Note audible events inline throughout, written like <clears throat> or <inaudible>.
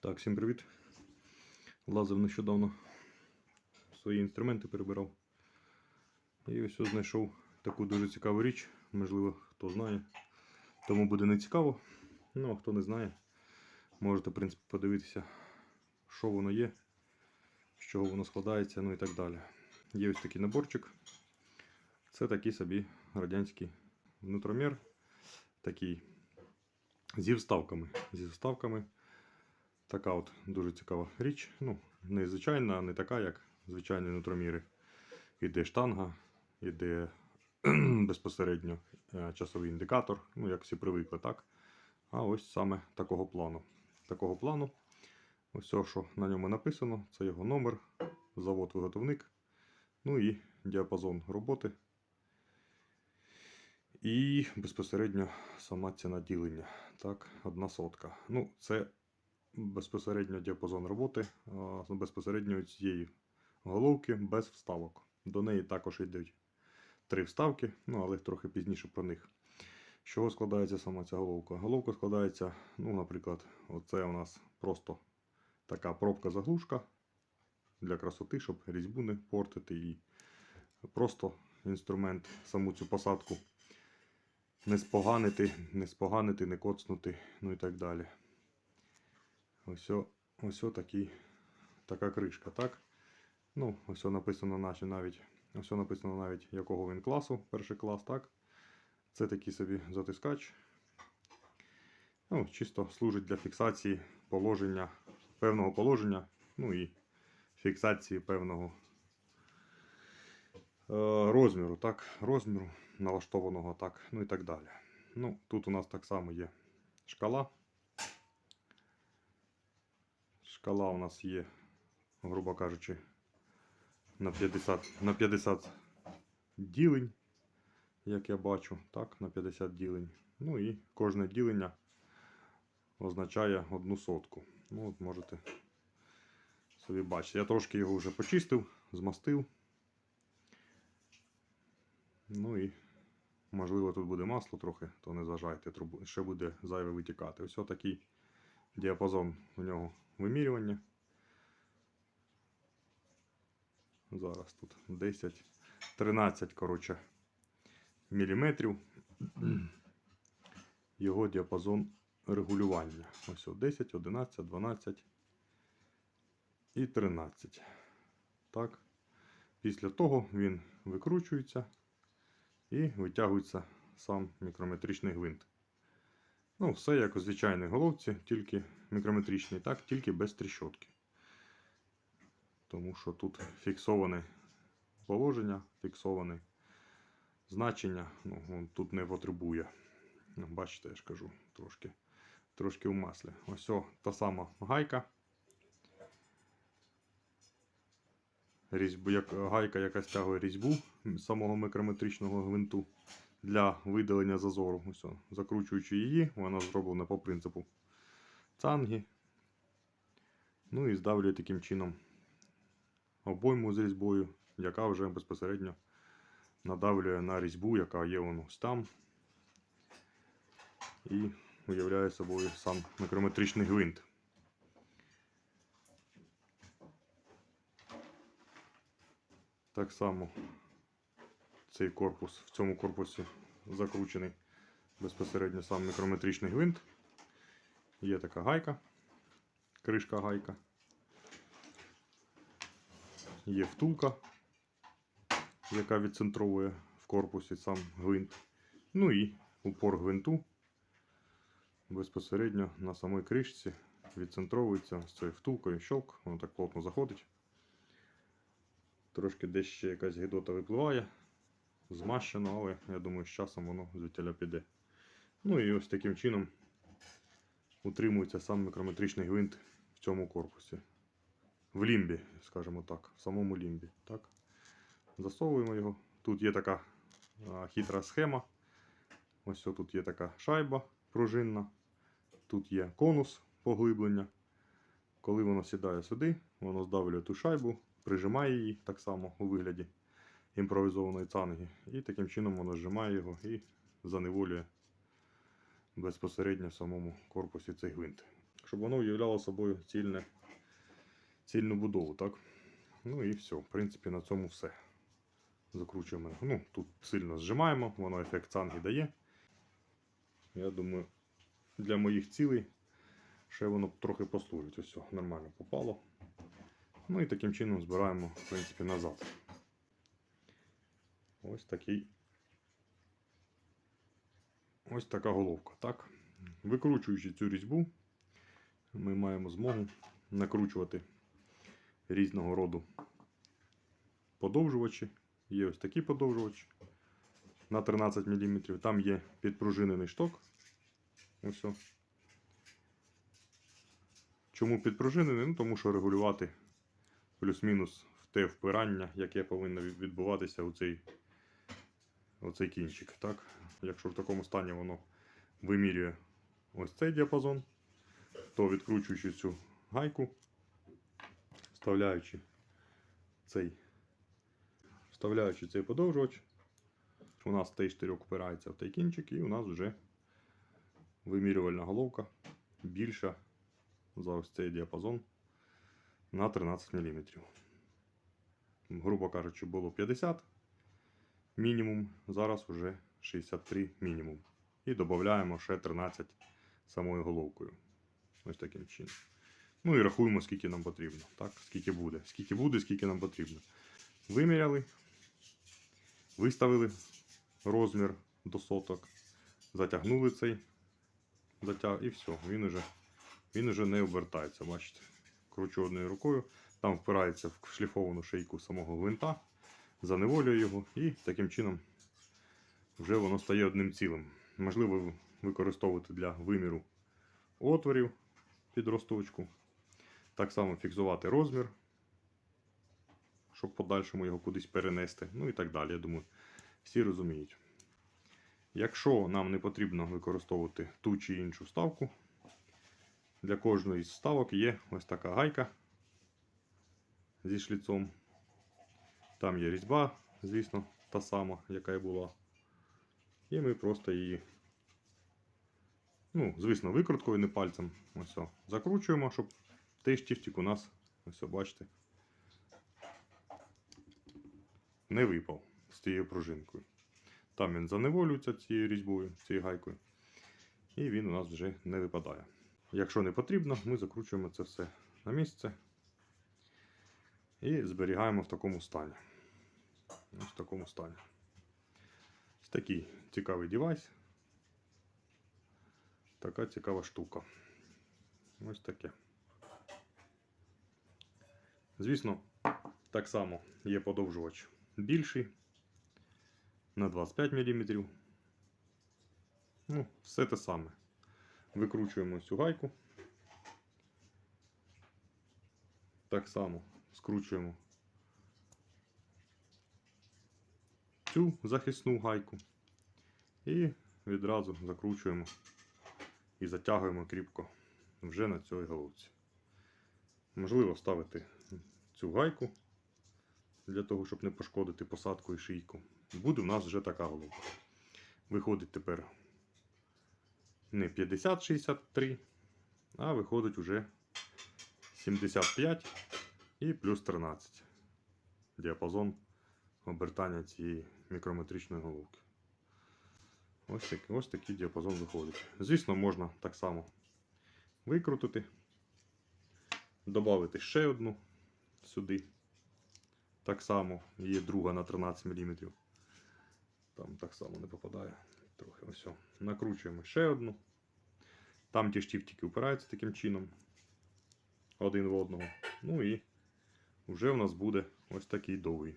Так, всім привіт. Лазив нещодавно свої інструменти перебирав. І ось знайшов таку дуже цікаву річ. Можливо, хто знає. Тому буде не цікаво. Ну, а хто не знає, можете, в принципі, подивитися, що воно є, з чого воно складається, ну і так далі. Є ось такий наборчик. Це такий собі радянський внутромір. Такий зі вставками. Зі вставками. Така от дуже цікава річ. Ну, не звичайна, не така, як звичайні нутроміри. Іде штанга, іде <clears throat> безпосередньо е, часовий індикатор, ну, як всі привикли, так. А ось саме такого плану. Такого плану. Ось що на ньому написано, це його номер, завод-виготовник, ну і діапазон роботи. І безпосередньо сама ціна ділення. Так, одна сотка. Ну, це безпосередньо діапазон роботи, безпосередньо цієї головки без вставок. До неї також йдуть три вставки, ну але трохи пізніше про них. З чого складається сама ця головка? Головка складається, ну, наприклад, оце у нас просто така пробка-заглушка для красоти, щоб різьбу не портити і просто інструмент, саму цю посадку не споганити, не споганити, не коцнути, ну і так далі. Ось, ось такий, така кришка, так? Ну, ось написано наче навіть, ось написано навіть якого він класу, перший клас, так? Це такий собі затискач. Ну, чисто служить для фіксації положення, певного положення, ну і фіксації певного е, розміру, так, розміру налаштованого так, ну і так далі. Ну, тут у нас так само є шкала. Шкала у нас є, грубо кажучи, на 50, на 50 ділень, як я бачу, так, на 50 ділень. Ну і кожне ділення означає одну сотку. Ну, от можете собі бачити. Я трошки його вже почистив, змастив. Ну і можливо тут буде масло трохи, то не зважайте, ще буде зайве витікати. Ось такий діапазон у нього вимірювання. Зараз тут 10, 13, коротше, міліметрів. Його діапазон регулювання. Ось 10, 11, 12 і 13. Так. Після того він викручується і витягується сам мікрометричний гвинт. Ну, все як у звичайній головці, тільки мікрометричний, так, тільки без тріщотки. Тому що тут фіксоване положення, фіксоване значення. Ну, тут не потребує. Ну, бачите, я ж кажу, трошки, трошки в маслі. Ось о, та сама гайка. Різьбу, як, гайка, яка стягує різьбу самого мікрометричного гвинту для видалення зазору. Ось, закручуючи її, вона зроблена по принципу цанги. Ну і здавлює таким чином обойму з різьбою, яка вже безпосередньо надавлює на різьбу, яка є вон ось там. І уявляє собою сам мікрометричний гвинт. Так само цей корпус, в цьому корпусі закручений безпосередньо сам мікрометричний гвинт. Є така гайка, кришка гайка. Є втулка, яка відцентровує в корпусі сам гвинт. Ну і упор гвинту безпосередньо на самій кришці відцентровується з цією втулкою, щелк, воно так плотно заходить. Трошки десь ще якась гидота випливає, змащено, але я думаю, з часом воно звідтіля піде. Ну і ось таким чином утримується сам мікрометричний гвинт в цьому корпусі. В лімбі, скажімо так, в самому лімбі. Так? Засовуємо його. Тут є така а, хитра схема. Ось тут є така шайба пружинна. Тут є конус поглиблення. Коли воно сідає сюди, воно здавлює ту шайбу, прижимає її так само у вигляді імпровізованої цанги. І таким чином воно зжимає його і заневолює безпосередньо в самому корпусі цей гвинт. щоб воно уявляло собою цільне, цільну будову, так? Ну і все. В принципі, на цьому все. Закручуємо. Ну, тут сильно зжимаємо, воно ефект цанги дає. Я думаю, для моїх цілей ще воно трохи послужить. Ось все, нормально попало. Ну і таким чином збираємо, в принципі, назад. Ось такий. Ось така головка. Так? Викручуючи цю різьбу, ми маємо змогу накручувати різного роду подовжувачі. Є ось такі подовжувачі на 13 мм. Там є підпружинений шток. Ось. о. Чому підпружинений? Ну, тому що регулювати плюс-мінус в те впирання, яке повинно відбуватися у цей, у цей кінчик. Так? Якщо в такому стані воно вимірює ось цей діапазон, то відкручуючи цю гайку, вставляючи цей, вставляючи цей подовжувач, у нас той штирьок впирається в той кінчик, і у нас вже вимірювальна головка більша за ось цей діапазон на 13 мм. Грубо кажучи, було 50 мінімум, зараз вже 63 мінімум. І додаємо ще 13 самою головкою. Ось таким чином. Ну і рахуємо, скільки нам потрібно. Так, скільки буде. Скільки буде, скільки нам потрібно. Виміряли, виставили розмір до соток, затягнули цей затяг і все. Він уже, він уже не обертається. Бачите? Кручу одною рукою, там впирається в шліфовану шийку самого гвинта, заневолює його і таким чином вже воно стає одним цілим. Можливо, використовувати для виміру отворів під росточку. Так само фіксувати розмір, щоб подальшому його кудись перенести. Ну і так далі. Я думаю, всі розуміють. Якщо нам не потрібно використовувати ту чи іншу ставку, для кожної з ставок є ось така гайка зі шліцом. Там є різьба, звісно, та сама, яка і була. І ми просто її, ну, звісно, викруткою, не пальцем. Ось закручуємо, щоб той штифтик у нас, ось, бачите, не випав з тією пружинкою. Там він заневолюється цією різьбою, цією гайкою. І він у нас вже не випадає. Якщо не потрібно, ми закручуємо це все на місце і зберігаємо в такому стані. Ось в такому стані. Ось такий цікавий девайс. Така цікава штука. Ось таке. Звісно, так само є подовжувач більший на 25 мм. Ну, все те саме. Викручуємо цю гайку. Так само скручуємо цю захисну гайку і відразу закручуємо і затягуємо кріпко вже на цій головці. Можливо ставити цю гайку для того, щоб не пошкодити посадку і шийку. Буде у нас вже така головка. Виходить тепер не 50-63, а виходить уже 75 і плюс 13 діапазон обертання цієї мікрометричної головки. Ось, так, ось такий діапазон виходить. Звісно, можна так само викрутити, додати ще одну сюди. Так само є друга на 13 мм. Там так само не попадає. Трохи ось. Накручуємо ще одну. Там ті штифтики впираються таким чином. Один в одного. Ну і вже в нас буде ось такий довгий.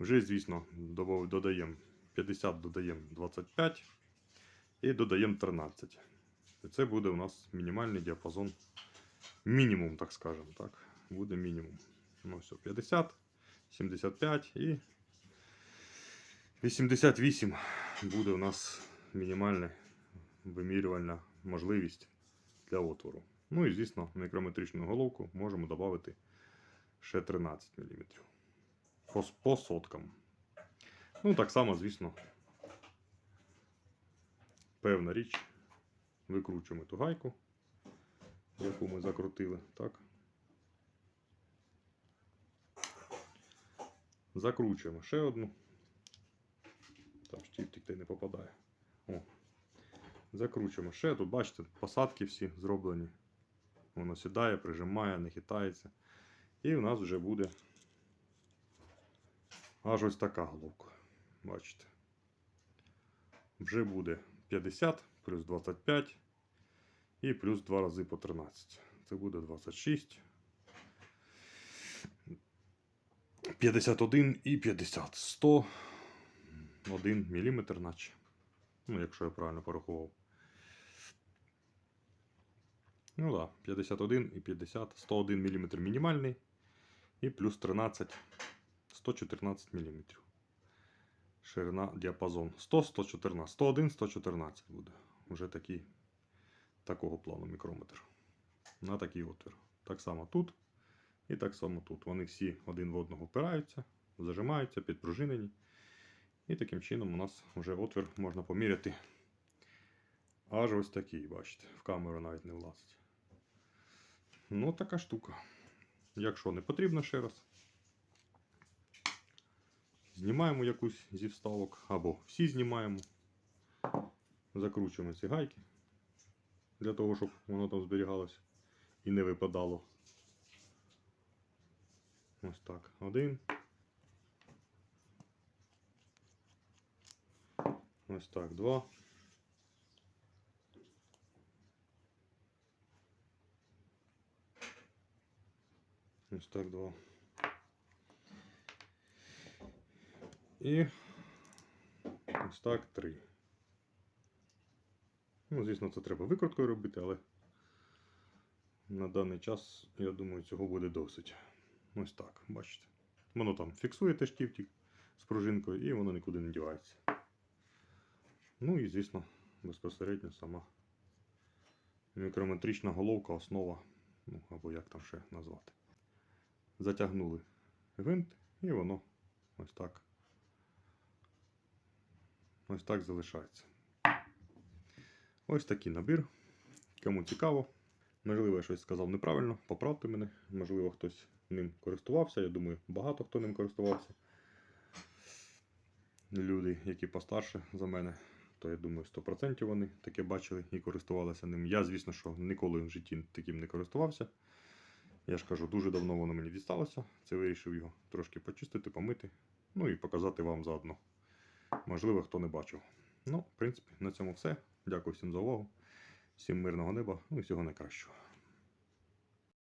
Вже, звісно, додаємо- додаємо 50, додаємо 25 і додаємо 13. І це буде у нас мінімальний діапазон. Мінімум, так скажемо. Так, буде мінімум. Ну, все, 50, 75 і 88 буде у нас мінімальна вимірювальна можливість для отвору. Ну і, звісно, мікрометричну головку можемо додати ще 13 мм. По, соткам. Ну, так само, звісно, певна річ. Викручуємо ту гайку. яку ми закрутили. Так. Закручуємо ще одну. Там штифтик та й не попадає. О. Закручуємо ще. Тут, бачите, посадки всі зроблені. Воно сідає, прижимає, не хитається. І у нас вже буде аж ось така головка. Бачите. Вже буде 50 плюс 25 і плюс 2 рази по 13. Це буде 26. 51 і 50. 101 мм, наче. Ну, якщо я правильно порахував. Ну так, да, 51 і 50, 101 мм мінімальний. І плюс 13, 114 мм. Ширина діапазон 100, 114, 101, 114 буде. Вже такий, такого плану мікрометр. На такий отвір. Так само тут і так само тут. Вони всі один в одного впираються, зажимаються, підпружинені. І таким чином у нас вже отвір можна поміряти. Аж ось такий, бачите, в камеру навіть не влазить. Ну, така штука. Якщо не потрібно ще раз, знімаємо якусь зі вставок, або всі знімаємо, закручуємо ці гайки для того, щоб воно там зберігалося і не випадало. Ось так. Один. Ось так, два. Ось так, два. І ось так три. Ну, звісно, це треба викруткою робити, але на даний час, я думаю, цього буде досить. Ось так, бачите. Воно там фіксує теж штифтик з пружинкою і воно нікуди не дівається. Ну і, звісно, безпосередньо сама мікрометрична головка, основа, ну або як там ще назвати. Затягнули гвинт і воно ось так. Ось так залишається. Ось такий набір. Кому цікаво, можливо, я щось сказав неправильно, поправте мене. Можливо, хтось ним користувався. Я думаю, багато хто ним користувався. Люди, які постарше за мене, то я думаю, 100% вони таке бачили і користувалися ним. Я, звісно, що ніколи в житті таким не користувався. Я ж кажу, дуже давно воно мені дісталося. Це вирішив його трошки почистити, помити. Ну і показати вам заодно. Можливо, хто не бачив. Ну, в принципі, на цьому все. Дякую всім за увагу. Всім мирного неба, ну і всього найкращого.